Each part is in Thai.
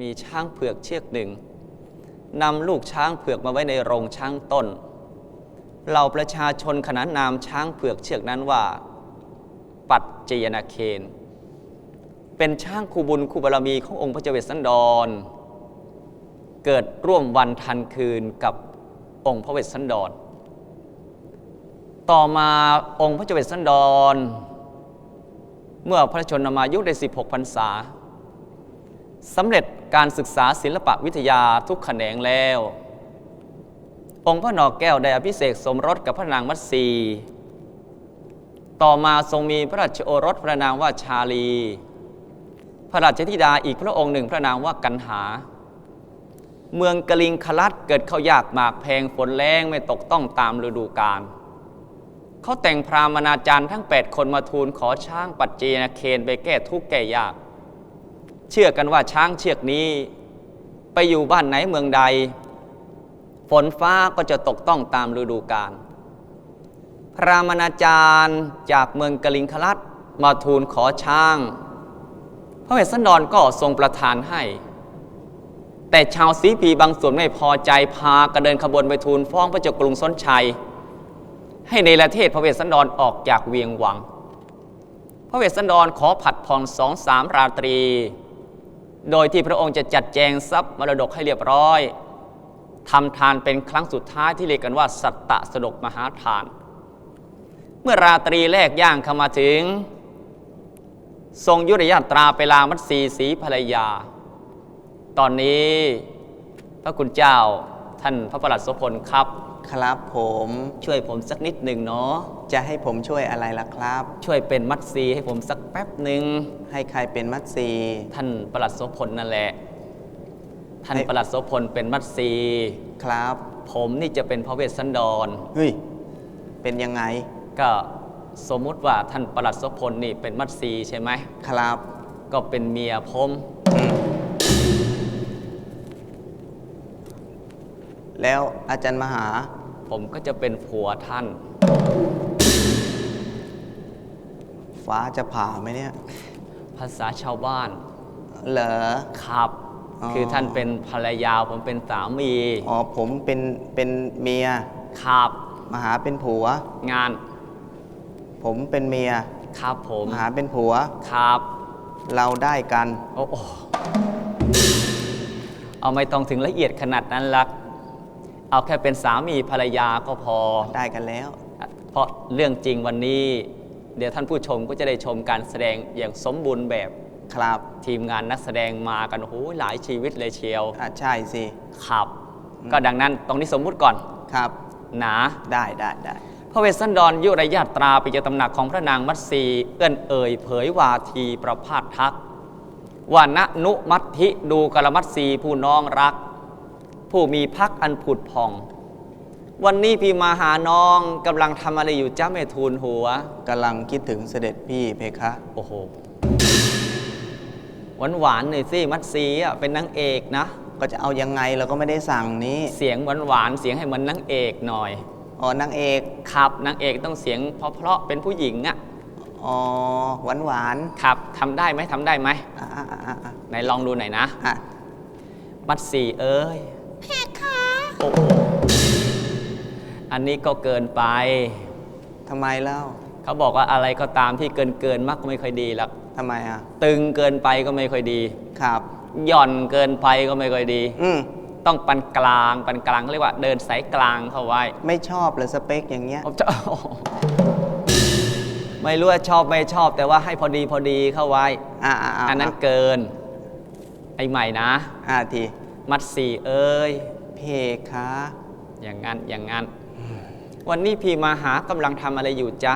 มีช้างเผือกเชือกหนึ่งนำลูกช้างเผือกมาไว้ในโรงช้างต้นเหล่าประชาชนขนานนามช้างเผือกเชือกนั้นว่า ปัจจยนาเคน เป็นช้างคู่บุญคู่บารมีขององค์พระเจาเวสสันดร เกิดร่วมวันทันคืนกับองค์พระเวสสันดร ต่อมาองค์พระเจาเวสสันดร เมื่อพระชนมายุได้ 16พรรษา สำเร็จการศึกษาศิลปวิทยาทุกแขนงแล้ว องค์พระนอกแก้วได้อภิเษกสมรสกับพระนางมัตสีต่อมาทรงมีพระราชโอรสพระนางว่าชาลี พระราชธิดาอีกพระองค์หนึ่งพระนางว่ากันหา เมืองกลิงคลัดเกิดข้าวยากหมากแพงฝนแรงไม่ตกต้องตามฤดูกาลเขาแต่งพรามนาจารย์ทั้ง 8 คนมาทูลขอช้างปัจเจนเคนไปแก้ทุกข์แก้ยาก เชื่อกันว่าช้างเชือกนี้ ไปอยู่บ้านไหนเมืองใด ฝนฟ้าก็จะตกต้องตามฤดูกาลพรามนาจารย์จากเมืองกลิงคลัดมาทูลขอช้าง พระเวสสันดรก็ทรงประทานให้ แต่ชาวสีพีบางส่วนไม่พอใจพากระเดินขบวนไปทูลฟ้องพระเจ้ากรุงส้นชัย ให้ในประเทศพระเวสสันดรออกจากเวียงวัง พระเวสสันดรขอผัดผ่อนสองสามราตรี โดยที่พระองค์จะจัดแจงทรัพย์มรดกให้เรียบร้อยทำทานเป็นครั้งสุดท้ายที่เรียกกันว่า สัตตะสดกมหาทาน เมื่อราตรีแรกย่างเข้ามาถึง ทรงยุรยาตราไปลามัตสีสีภรรยา ตอนนี้พระคุณเจ้าท่านพระประหลัดโสพลครับ ครับผมช่วยผมสักนิดหนึ่งเนาะจะให้ผมช่วยอะไรล่ะครับ ช่วยเป็นมัดซีให้ผมสักแป๊บหนึ่งให้ใครเป็นมัดซีท่านประหลัดโสพลนั่นแหละ ท่านให้ประหลัดโสพลเป็นมัดซีครับ ผมนี่จะเป็นพระเวสสันดรเฮ้ยเป็นยังไง ก็สมมุติว่าท่านประหลัดโสพลนี่เป็นมัดซีใช่ไหมครับ ก็เป็นเมียผมอืมแล้วอาจารย์มหา ผมก็จะเป็นผัวท่าน ฟ้าจะผ่าไหมเนี่ย ภาษาชาวบ้าน เหรอ ครับ อ๋อ คือท่านเป็นภรรยาผมเป็นสามีอ๋อผมเป็นเป็นเมียครับมหาเป็นผัว งานผมเป็นเมียครับผมมหาเป็นผัว ครับเราได้กัน โอ้โหเอาไม่ต้องถึงละเอียดขนาดนั้นลัก เอาแค่เป็นสามีภรรยาก็พอ ได้กันแล้ว เพราะเรื่องจริงวันนี้ เดี๋ยวท่านผู้ชมก็จะได้ชมการแสดงอย่างสมบูรณ์แบบครับทีมงานนักแสดงมากันโอ้โหหลายชีวิตเลยเชียวอะใช่สิครับ ก็ดังนั้นตรงนี้สมมุติก่อนครับหนาได้ได้ได้พระเวสสันดรยุรยาตราไปยังตำหนักของพระนางมัตสีเอื้อนเอ่ยเผยวาทีประพาสทักว่าณนุมัตทิดูกลมัตสีผู้น้องรัก ผู้มีพักอันผุดผ่อง วันนี้พี่มาหาน้องกำลังทำอะไรอยู่จ้าแม่ทูลหัวกำลังคิดถึงเสด็จพี่เพคะ โอ้โหหวานหวานๆหน่อยสิมัตสีอะเป็นนางเอกนะ ก็จะเอายังไงเราก็ไม่ได้สั่งนี้เสียงหวานหวานๆเสียงให้เหมือนนางเอกหน่อยอ๋อนางเอกครับนางเอกต้องเสียงเพราะๆเป็นผู้หญิงอะอ๋อหวานหวานครับทำได้ไหมทำได้ไหมๆอะอะอะอะอะไหนลองดูหน่อยนะ อะมัดสีเอ้ยเพคะ โอ้โหอันนี้ก็เกินไป ทำไมเล่าเขาบอกว่าอะไรก็ตามที่เกินเกินๆมากก็ไม่ค่อยดีหรอกทำไมอะ ตึงเกินไปก็ไม่ค่อยดี ครับ หย่อนเกินไปก็ไม่ค่อยดี อืม ต้องปันกลางปันกลางเขาเรียกว่าเดินสายกลางเข้าไว้ไม่ชอบเลยสเปคอย่างเงี้ย ผมจะโอ้โหไม่รู้ว่าชอบไม่ชอบ แต่ว่าให้พอดีพอดีเข้าไว้ อะอะอะอันนั้นเกิน ไอ้ใหม่นะ อะที มัดสีเอ้ย เพคะอย่างนั้นอย่างนั้น วันนี้พี่มาหากำลังทำอะไรอยู่จ๊ะ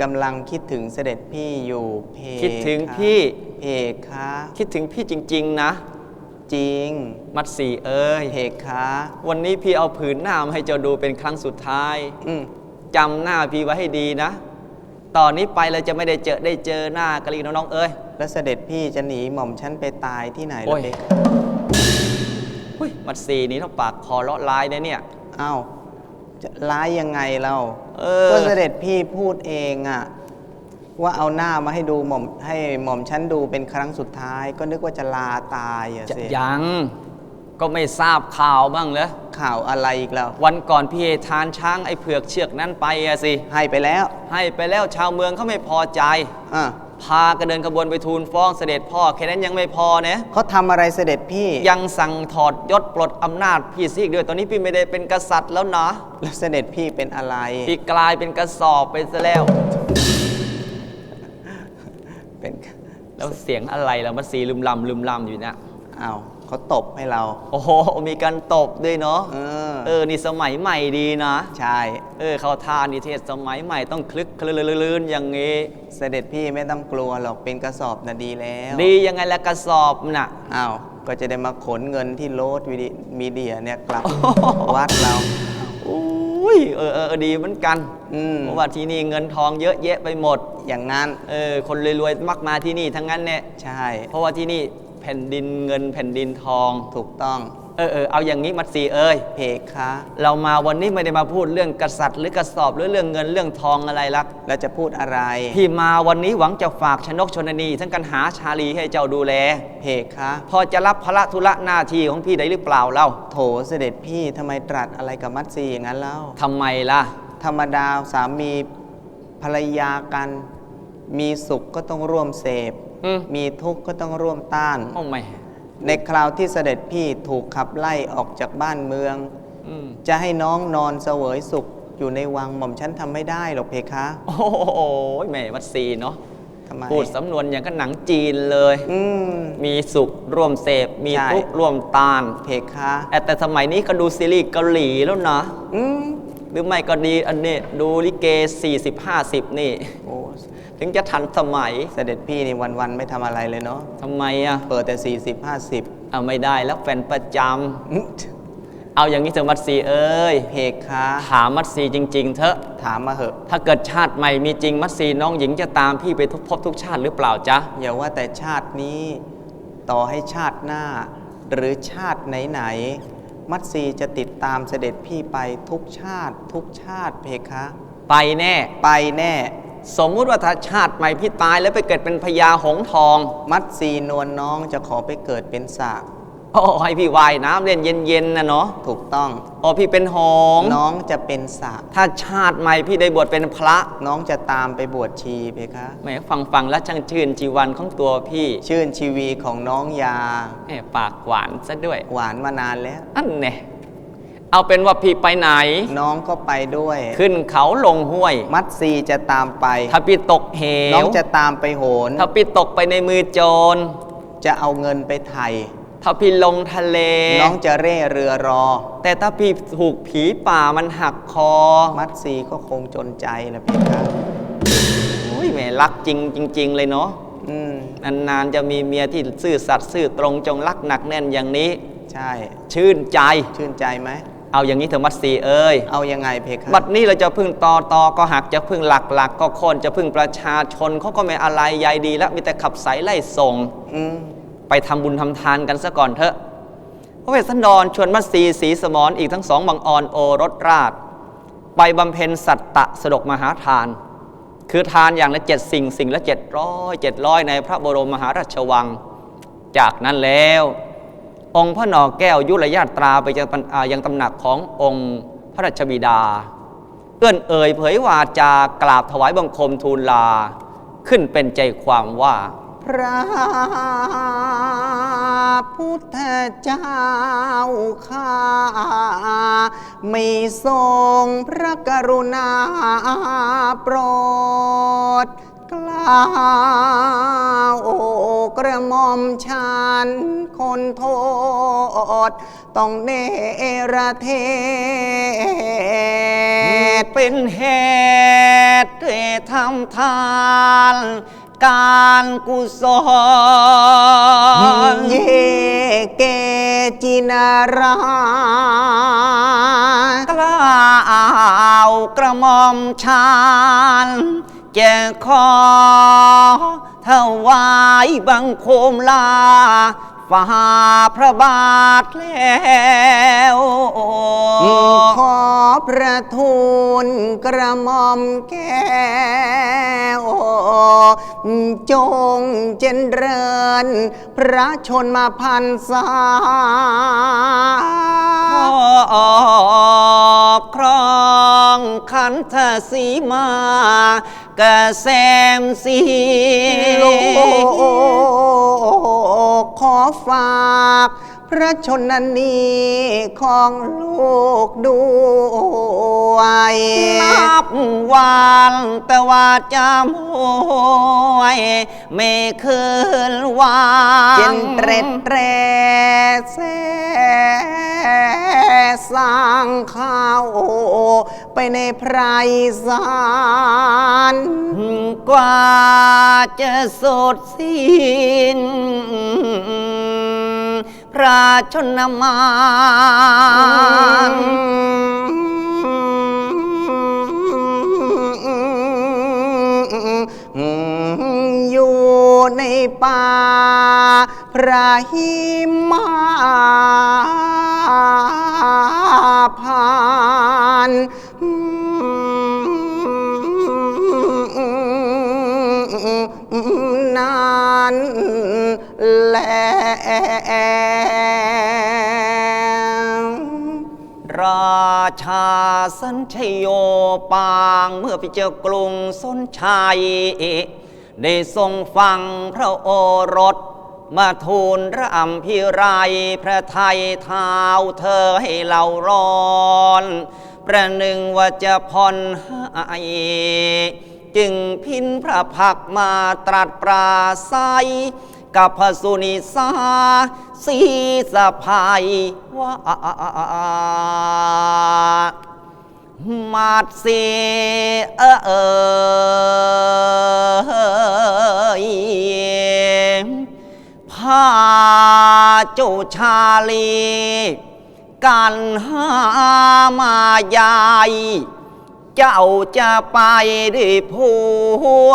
กำลังคิดถึงเสด็จพี่อยู่เพคิดถึงคะพี่ เพคะคิดถึงพี่จริง ๆ นะ จริง มัดสีเอ้ยเพคะวันนี้พี่เอาผืนหน้ามาให้เจ้าดูเป็นครั้งสุดท้ายอืมจำหน้าพี่ไว้ให้ดีนะ ตอนนี้ไปเราจะไม่ได้เจอได้เจอหน้ากะลีน้องๆเอ้ย แล้วเสด็จพี่จะหนีหม่อมฉันไปตายที่ไหนโอ้ล่ะยเพคะ หุ้ยมัดสีนี่ต้องปากคอเลาะลายนะเนี่ยเอ้าจะร้ายยังไงเราเออ ก็เสด็จพี่พูดเองอะว่าเอาหน้ามาให้ดูหม่อมให้หม่อมฉันดูเป็นครั้งสุดท้าย ก็นึกว่าจะลาตายอะจะสิยัง ก็ไม่ทราบข่าวบ้างเหรอข่าวอะไรอีกแล้ววันก่อนพี่เอทานช้างไอ้เผือกเชือกนั้นไปอะสิ ให้ไปแล้วให้ไปแล้วชาวเมืองเขาไม่พอใจ อะ พากระเดินขบวนไปทูลฟ้องเสด็จพ่อ แค่นั้นยังไม่พอนะเขาทำอะไรเสด็จพี่ ยังสั่งถอดยศปลดอำนาจพี่ซีกด้วยตอนนี้พี่ไม่ได้เป็นกษัตริย์แล้วนะแล้วเสด็จพี่เป็นอะไร พี่กลายเป็นกระสอบไปซะแล้ว เป็นแล้วเสียงอะไรแล้วมันสีลืมลำลืมลำอยู่เนะ อ้าว เขาตบให้เรา โอ้โห มีการตบด้วยเนาะ เออ เออ นี่สมัยใหม่ดีนะ ใช่ เออ เขาทานนิเทศสมัยใหม่ต้องคลึกคลื่นๆอย่างงี้ เสด็จพี่ไม่ต้องกลัวหรอก เป็นกระสอบน่ะดีแล้ว ดียังไงละกระสอบน่ะ อ้าว ก็จะได้มาขนเงินที่โลดวิดีมีเดียเนี่ยกลับวัดเราอุ้ยเออเออเออดีเหมือนกันอืมเพราะว่าที่นี่เงินทองเยอะแยะไปหมด อย่างนั้น เออ คนรวยๆ มักมาที่นี่ทั้งนั้นเนี่ย ใช่ เพราะว่าที่นี่ แผ่นดินเงินแผ่นดินทองถูกต้องเออเออเอาอย่างนี้มัดสีเอ้ยเพคะเรามาวันนี้ไม่ได้มาพูดเรื่องกษัตริย์ หรือกระสอบหรือเรื่องเงินเรื่องทองอะไรลักเราจะพูดอะไรพี่มาวันนี้หวังจะฝากชนกชนนีทั้งกันหาชาลีให้เจ้าดูแล เพคะพอจะรับภาระธุระหน้าที่ของพี่ได้หรือเปล่าเล่าโถเสด็จพี่ทำไมตรัสอะไรกับมัตซีอย่างนั้นเล่าทำไมล่ะ ธรรมดาสามีภรรยากัน มีสุขก็ต้องร่วมเสพ อืม มีทุกข์ก็ต้องร่วมต้าน โอ้ไม่ในคราวที่เสด็จพี่ถูกขับไล่ออกจากบ้านเมือง อืมจะให้น้องนอนเสวยสุขอยู่ในวังหม่อมฉันทำไม่ได้หรอกเพคะโอ้โหแม่มัดสีเนาะทำไมพูดสำนวนอย่างกับหนังจีนเลย อืม มีสุขร่วมเสพมีใช่ ทุกข์ร่วมต้านเพคะแต่แต่สมัยนี้ก็ดูซีรีส์เกาหลีแล้วนะ อืมหรือไม่ก็ดีอันนี้ดูลิเก 40 50 นี่ โอ้ ถึงจะทันสมัยเสด็จพี่นี่วันๆไม่ทำอะไรเลยเนาะทำไมอะเปิดแต่ 40 50 เอาไม่ได้แล้วแฟนประจอืมำเอาอย่างนี้เถอะมัดสีเอ้ยเพคะถามมัดสีจริง ๆเถอะ ถามมาเหอะถ้าเกิดชาติใหม่มีจริงมัดสีน้องหญิงจะตามพี่ไปทุกภพทุกชาติหรือเปล่าจ๊ะ อย่าว่าแต่ชาตินี้ ต่อให้ชาติหน้า หรือชาติไหนๆมัตซีจะติดตามเสด็จพี่ไปทุกชาติ ทุกชาติเพคะ ไปแน่ ไปแน่ สมมุติว่าถ้าชาติใหม่พี่ตายแล้วไปเกิดเป็นพญาหงส์ทอง มัตซีนวลน้องจะขอไปเกิดเป็นสากโอ้ให้พี่ว่ายน้ำเล่นเย็นๆนะเนาะถูกต้องโอ้พี่เป็นหงส์น้องจะเป็นสากถ้าชาติใหม่พี่ได้บวชเป็นพระน้องจะตามไปบวชชีเพคะแหมฟังฟังๆแล้วช่างชื่นชีวันของตัวพี่ชื่นชีวีของน้องยา แหมปากหวานซะด้วย หวานมานานแล้ว อันแน่ เอาเป็นว่าพี่ไปไหน น้องก็ไปด้วย ขึ้นเขาลงห้วย มัตซีจะตามไป ถ้าพี่ตกเหน้องว จะตามไปโหน ถ้าพี่ตกไปในมือโจร จะเอาเงินไปไถ่ถ้าพี่ลงทะเล น้องจะเร่เรือรอ แต่ถ้าพี่ถูกผีป่ามันหักคอมัดซีก็คงจนใจแหละพี่ครับโอ้ยแหมรักจริงจริง ๆ เลยเนาะ อืม นานๆจะมีเมียที่ซื่อสัตย์ซื่อตรงจงรักหนักแน่นอย่างนี้ ใช่ ชื่นใจ ชื่นใจไหม เอาอย่างนี้เถอะมัดสีเอ้ยเอายังไงเพคะบัดนี้เราจะพึ่งตอตอก็หักจะพึ่งหลักหลักก็โคนจะพึ่งประชาชนเขาก็ไม่อะไรใยดีแล้วมีแต่ขับสายไล่ส่งอืมไปทำบุญทำทานกันซะก่อนเถอะพระเวสสันดรชวนมัตสีสีสมรอีกทั้งสองบังออนโอรสราช ไปบำเพ็ญสัตตะสดกมหาทาน คือทานอย่างละเจ็ดสิ่งสิ่งละเจ็ดร้อยเจ็ดร้อยในพระบรมมหาราชวัง จากนั้นแล้ว องค์พระนอแก้วยุรญาตราไปยังตำอ่ายังตำหนักขององค์พระราชบิดา เอื้อนเอ่ยเผยวาจากราบถวายบังคมทูลลา ขึ้นเป็นใจความว่า พระพุทธเจ้าข้าไม่ทรงพระกรุณาโปรด กล้าวกระหม่อมฉันคนโทษ ต้องเนรเทศเป็นเหตุทำทานการกุศลเยเกจินารา กล้าวกระหม่อมชาน จะขอถวายบังคมลาฝ่าพระบาทแล้วขอประทูลกระหม่อมแก้วจงเจนเริญ พระชนมาพันษาขอบครองขันธสีมากระแสมสีโลกขอฝากพระชนนีของลูกด้วยนับวันแต่ว่าจะมวยไม่คืนวางเจนเตร็ดเตรแส สร้างข้าวไปในไพรสารกว่าจะสดสิ้นพระชนมานอยู่ในป่าพระหิมา พานนานแลราชาสัญชโยปางเมื่อไปเจอกรุงสนชัยได้ทรงฟังพระโอรส มาทูลรำพิไรพระไทยเท้าเธอให้เราร้อน ประหนึ่งว่าจะผ่อนให้จึงพินพระพักมาตรัสปราศัยกับพระสุนิสาสีสะพายว่ามาดเสเออ เอยพาเจ้าชาลี กันหามายาย เจ้าจะไปด้วยผัว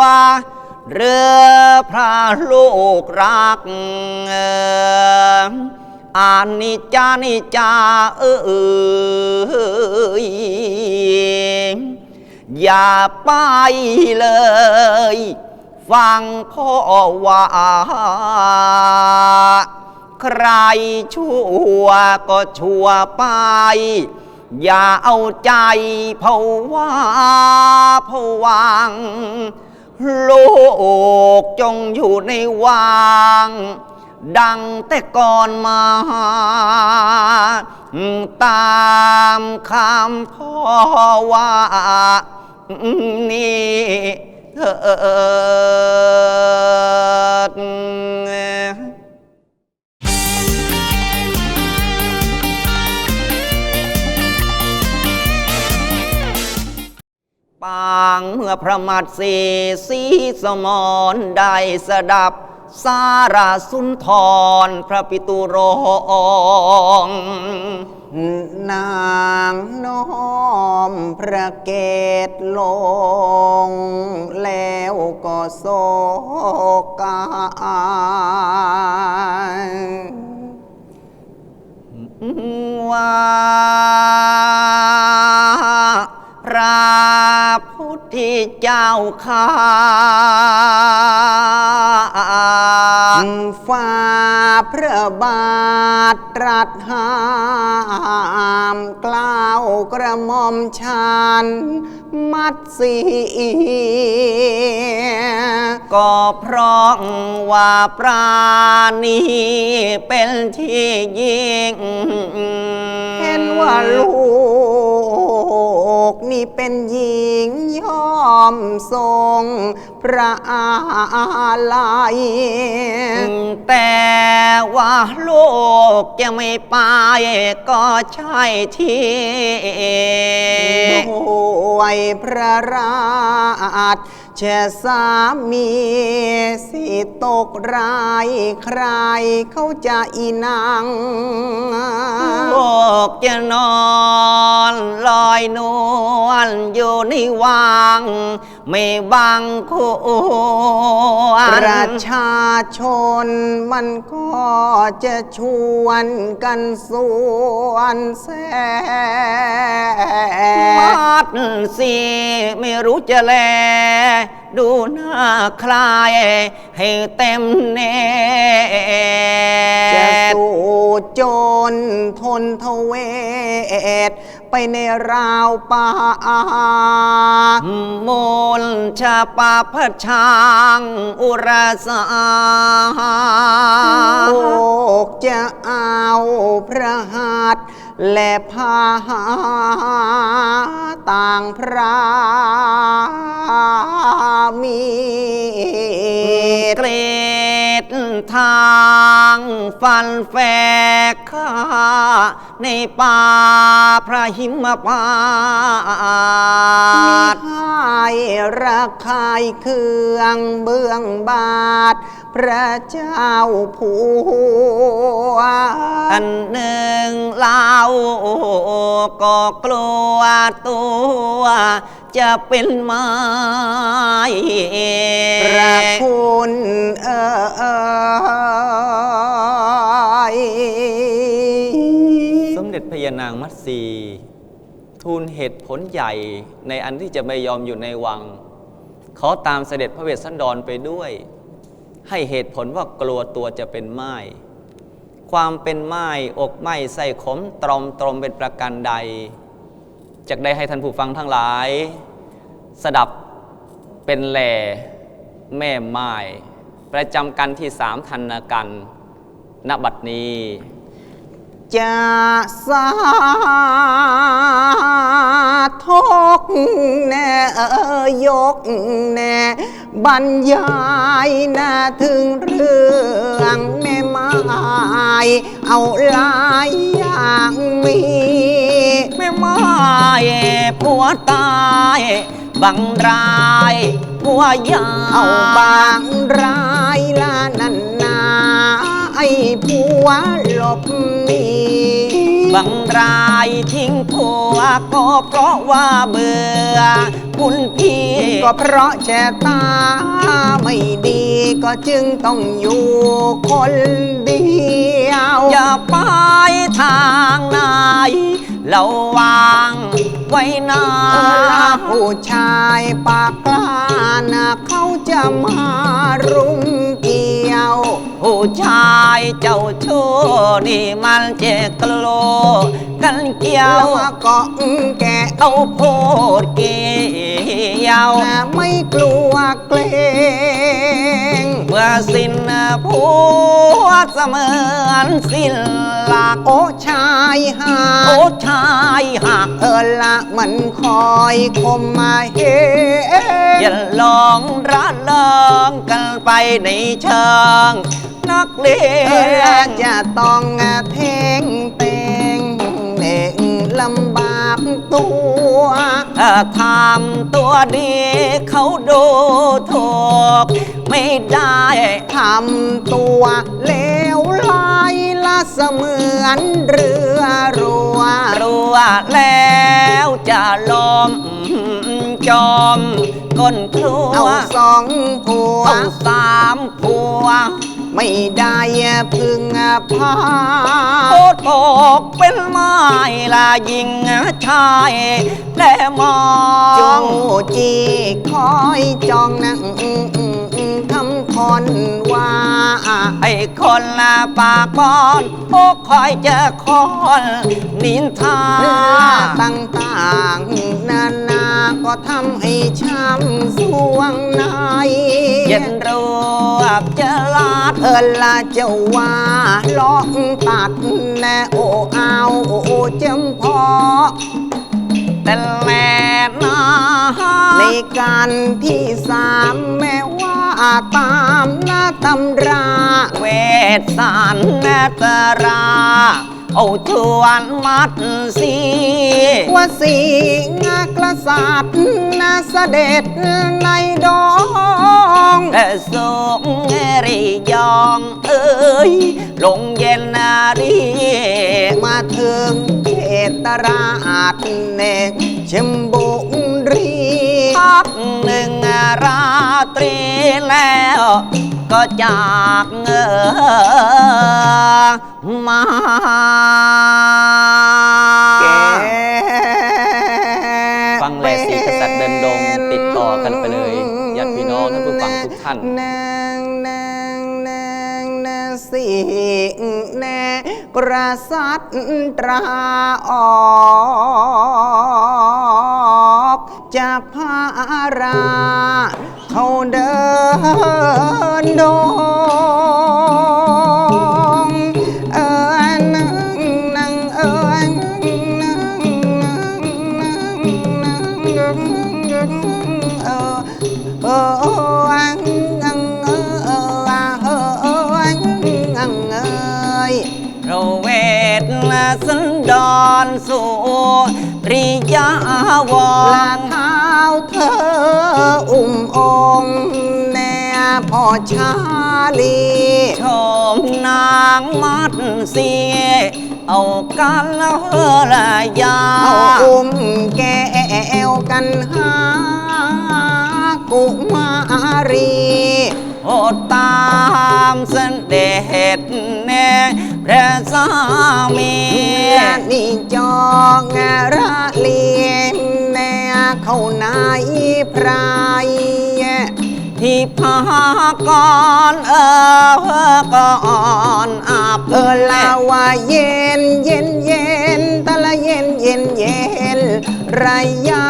เรือพระลูกรักอานิจานิจาเอยอย่าไปเลย ฟังพ่อว่า ใครชั่วก็ชั่วไป อย่าเอาใจเพาว่าผวังโลกจงอยู่ในวังดังแต่ก่อนมา ตามคำพ่อว่านี่ เถิดปางเมื่อพระมัดสีสีสมอนได้สดับ สาราสุนทรพระปิตุรง นางน้อมพระเกตลง แล้วก็โศกาว่าพระพุทธเจ้าข้า ระบาทตรัสหามกล่าวกระหม่อมชันมัดสีก็เพราะว่าปราณีเป็นที่ยิ่ง เห็นว่าลูก กนี่เป็นหญิงยอมทรงพระอาลัยแต่ว่าโลกจะไม่ไปก็ใช่ที่ด้วยพระราช แช่สามีสิตกรายใครเขาจะอีนางบอกจะนอน ลอยนวลอยู่ในวัง ม่บางควประชาชนมันก็จะชวนกันส่วนแสมัดสีไม่รู้จะแล ดูหน้าคลาย ให้เต็มเนจะสู้จนทนทเวท ไปในราวป่ามูลชาปาพระช้างอุราสาโลกจะเอาพระหัตถ์และพาหาต่างพระมีเกรดทางฟันแฝก ข้าในป่าพระหิมพามินต์ให้ระคายเครื่องเบื้องบาท พระเจ้าผัวอันหนึ่งเล่าก็กลัวตัว จะเป็นไม้พระคุณเอ่ยสมเด็จพระยานางมัตสีทูลเหตุผลใหญ่ในอันที่จะไม่ยอมอยู่ในวัง ขอตามเสด็จพระเวสสันดรไปด้วย ให้เหตุผลว่ากลัวตัวจะเป็นไม้ความเป็นไม้อกไม้ใส่ขมตรอมตรมเป็นประการใดจะได้ให้ท่านผู้ฟังทั้งหลาย สดับเป็นแหล่แม่ไม้ประจำกันที่สามธนกันณบัดนี้จะสาทกแน่ยยกแน่บรรยายนะถึงเรื่องแม่ไม้เอาหลายอย่างมี แม่ไม้ผัวตาย บังรายผัวยาเอาบางรายละนันนาไอ้ผัวหลบหนีบังรายทิ้งผัวก็เพราะว่าเบื่อคุณพี่ก็เพราะแชะตาไม่ดีก็จึงต้องอยู่คนเดียว อย่าไปทางไหนเราวาง ไว้นาเออละผู้ชายปากกล้านะเขาจะมารุมเกี่ยว ผู้ชายเจ้าชู้นี่มันเจกโลกันเกี่ยวแล้วมาเกาะแกะเอาโพดเกี่ยวแต่ไม่กลัวเกรงเมื่ อสิ้นผัวเสมือนสิ้นหลักโอ้ชายหาโอ้ชายหักเออละมันคอยคมมาเห็อย่าลองระเริงกันไปในเชิงนักเลงจะต้องเท่งเตงเด็กลำบา กตัวถ้าทำตัวดีเขาดูถูก ไม่ได้ทำตัวเลวลายละเสมือนเรือรัวรู้ว่าแล้วจะลมจอมก้นครัวเอาสองผัวเอาสามผัว ไม่ได้พึ่งพาโคตรอกเป็นไม้ละยิงชายและมอจูงจีคอยจองนั่ง ทำคอนว่าไอ้คนละปากบอนโอ้คอยเจอคนนินทาเรื่องต่างๆนานาก็ทำให้ช้ำสวงในเย็นรวบจะลาเออละเจ้าว่าลองตัดแน่โอเอาโอ้จำพอ แต่แลนาในการที่สามแม้ว่าตามหน้าตำรา เวทสารนาตรา เอาชวนมัดสี ว่าสิงากษัตริย์นาเสด็จในดองแต่สงริยองเอ้ยลงเย็นนารีมาถึงเขตราชเนกชมบุรีพักหนึ่งราตรีแล้วก็จากเงอมาแก แหล่สีกษัตริย์เดินดงติดต่อกันไปเลยญาติพี่น้องท่านผู้ฟังทุกท่านนางนางนางนาสิงแนกระสัดตราออกจากพารา เขาเดินดง ดอนสู่ริยาวลางเท้าเธออุ้มองค์แน่พ่อชาลีชมนางมัดเสียเอากันละเฮระยาเอาอุ้มแก้วกันหากุมารี โอดตามเสด็จแน่ พระสามีนี่จองระเลียงแน่เข้านายพรายที่พากรเออก่อนอาบเออลาว่าเย็นเย็นเย็นตะละเย็นเย็นเย็นไรยา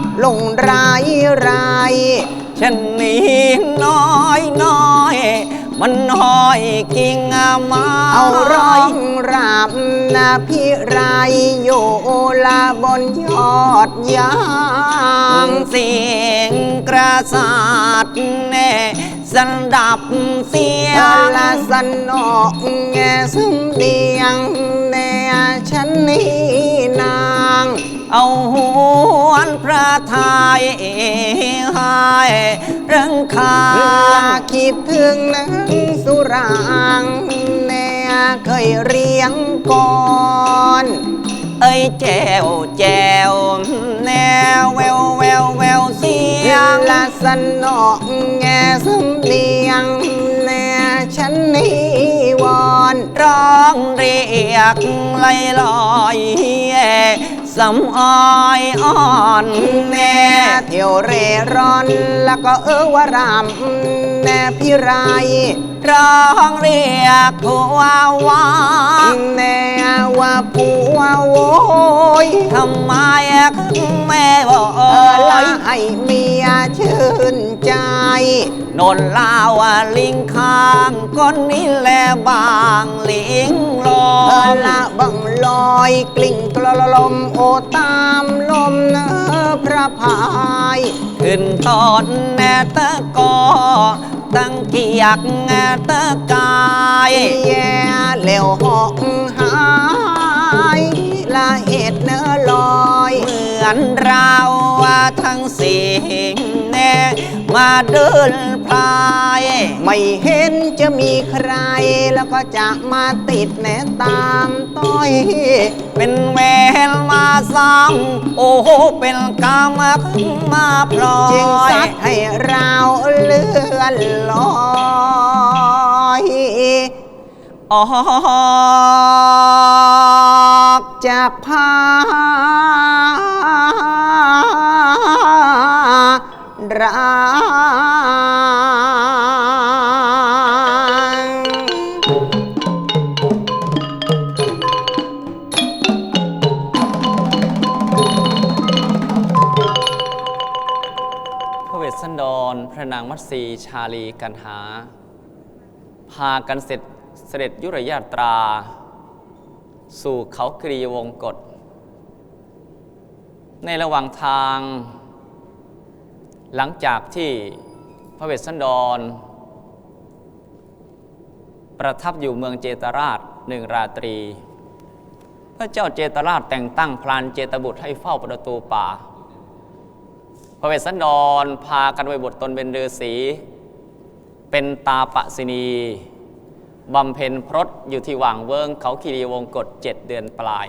บลงไรไรฉันนี้น้อยน้อย มันน้อยกิ่งไมาเอาร้องราบนาพิไรโยลาบนยอดยาฟังงเสียงกระสาดแน่สันดับเสียเองลาสนอกแงซึ่งเดียงแน่ฉันนี่นาง เอาหวนพระ ทายหายรื่องคาคิดถึงนังสุรางแน่เคยเรียงก่อนเอ้ยแจวแจวแนวแววแววแววเสียงลาสนอกแงซึ่งเดียงแน่ฉันนี่วอนร้องเรียกไหลลอย สำออยอ่อนแน่เที่ยวเร่ร่อน แล้วก็เออวรำแน่พี่ไรร้องเรียกผัวว่าแน่ว่าผัวโวยทำไมแม่บอกเออละให้เมียชื่น นนลาวลิงข้างก้นนี้แลบางลิงลออมละบังลอยกลิ่งกลอลมโอตามลมเนอพระพาย ขึ้นตอนแนตะกอตั้งเกียกแนตะกาย แย่เหลวหอกหาย ละเอ็ดเนอลอย เหมือนเราว่าทั้งสิ่งแน่มาเดินพลาย ไม่เห็นจะมีใคร แล้วก็จะมาติดแหนตามต้อย เป็นแวลมาซ้ำโอ้โห เป็นกรรมมาพลอจึงยซัดให้เราเลื่อนลอย ออกจากพาราพระเวสสันดรพระนางมัตสีชาลีกันหา พากันเสร็จ เสด็จยุรยาตรา สู่เขากรีวงกฏในระหว่างทาง หลังจากที่พระเวสสันดร ประทับอยู่เมืองเจตราชหนึ่งราตรี พระเจ้าเจตราชแต่งตั้งพลานเจตบุตรให้เฝ้าประตูป่า พระเวสสันดรพากันไปบทตนเป็นฤาษีเป็นตาปะสินี บำเพ็ญพรตอยู่ที่ว่างเวิงเขาคีรีวงกฏเจ็ดเดือนปลาย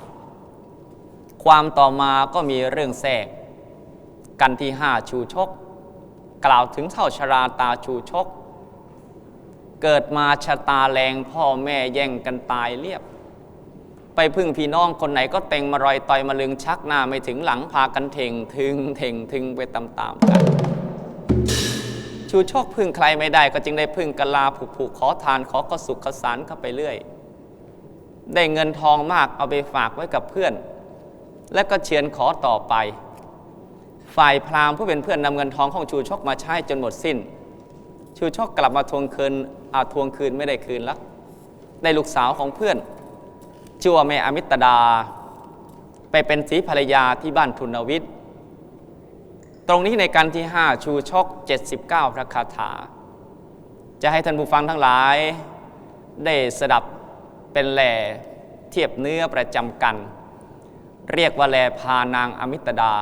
ความต่อมาก็มีเรื่องแทรก กันที่ห้าชูชก กล่าวถึงเท่าชราตาชูชก เกิดมาชะตาแรงพ่อแม่แย่งกันตายเรียบ ไปพึ่งพี่น้องคนไหนก็เต็งมารอยต่อยมาลึงชักหน้าไม่ถึงหลังพากันเถ่งถึงเถ่งถึงไปตามๆกัน ชูโชคพึ่งใครไม่ได้ ก็จึงได้พึ่งกะลาผูกผูกขอทานขอกระสุขขสานเข้าไปเรื่อย ได้เงินทองมากเอาไปฝากไว้กับเพื่อน และก็เชียนขอต่อไป ฝ่ายพราหมณ์ผู้เป็นเพื่อนนำเงินทองของชูชกมาใช้จนหมดสิ้น ชูชกกลับมาทวงคืนอาทวงคืนไม่ได้คืนแล้วได้ลูกสาวของเพื่อนชื่อว่าแม่อมิตดา ไปเป็นสีภรรยาที่บ้านทุนวิทย์ ตรงนี้ในการที่ 5 ชูชก 79 พระคาถา จะให้ท่านผู้ฟังทั้งหลาย ได้สดับเป็นแหล่เทียบเนื้อประจำกัน เรียกว่าแหล่พานางอมิตดา